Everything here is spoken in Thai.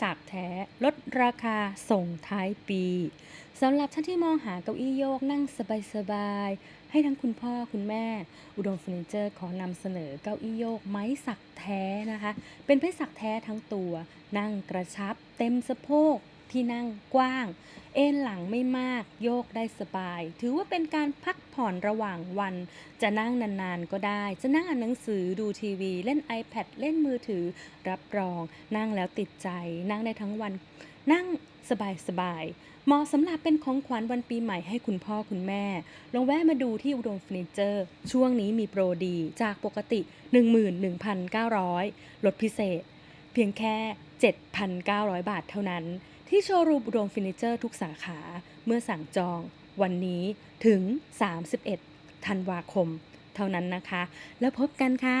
สักแท้ลดราคาส่งท้ายปีสำหรับท่านที่มองหาเก้าอี้โยกนั่งสบายๆ ให้ทั้งคุณพ่อคุณแม่ อุดมเฟอร์นิเจอร์ขอนำเสนอเก้าอี้โยกไม้สักแท้นะคะ เป็นไม้สักแท้ทั้งตัว นั่งกระชับเต็มสะโพก ที่นั่งกว้าง เอนหลังไม่มาก โยกได้สบาย ถือว่าเป็นการพักผ่อนระหว่างวัน จะนั่งนานๆก็ได้ จะนั่งอ่านหนังสือดูทีวี เล่น iPad เล่นมือถือ รับรอง นั่งแล้วติดใจ นั่งได้ทั้งวัน นั่งสบายๆเหมาะสำหรับเป็นของขวัญวันปีใหม่ให้คุณพ่อคุณแม่ ลองแวะมาดูที่อุดมเฟอร์นิเจอร์ ช่วงนี้มีโปรดีจากปกติ 11,900 ลดพิเศษ เพียงแค่ 7,900 บาทเท่านั้น ที่โชว์รูมอุดมเฟอร์นิเจอร์ทุกสาขาเมื่อสั่งจองวันนี้ถึง 31 ธันวาคม เท่านั้นนะคะ แล้วพบกันค่ะ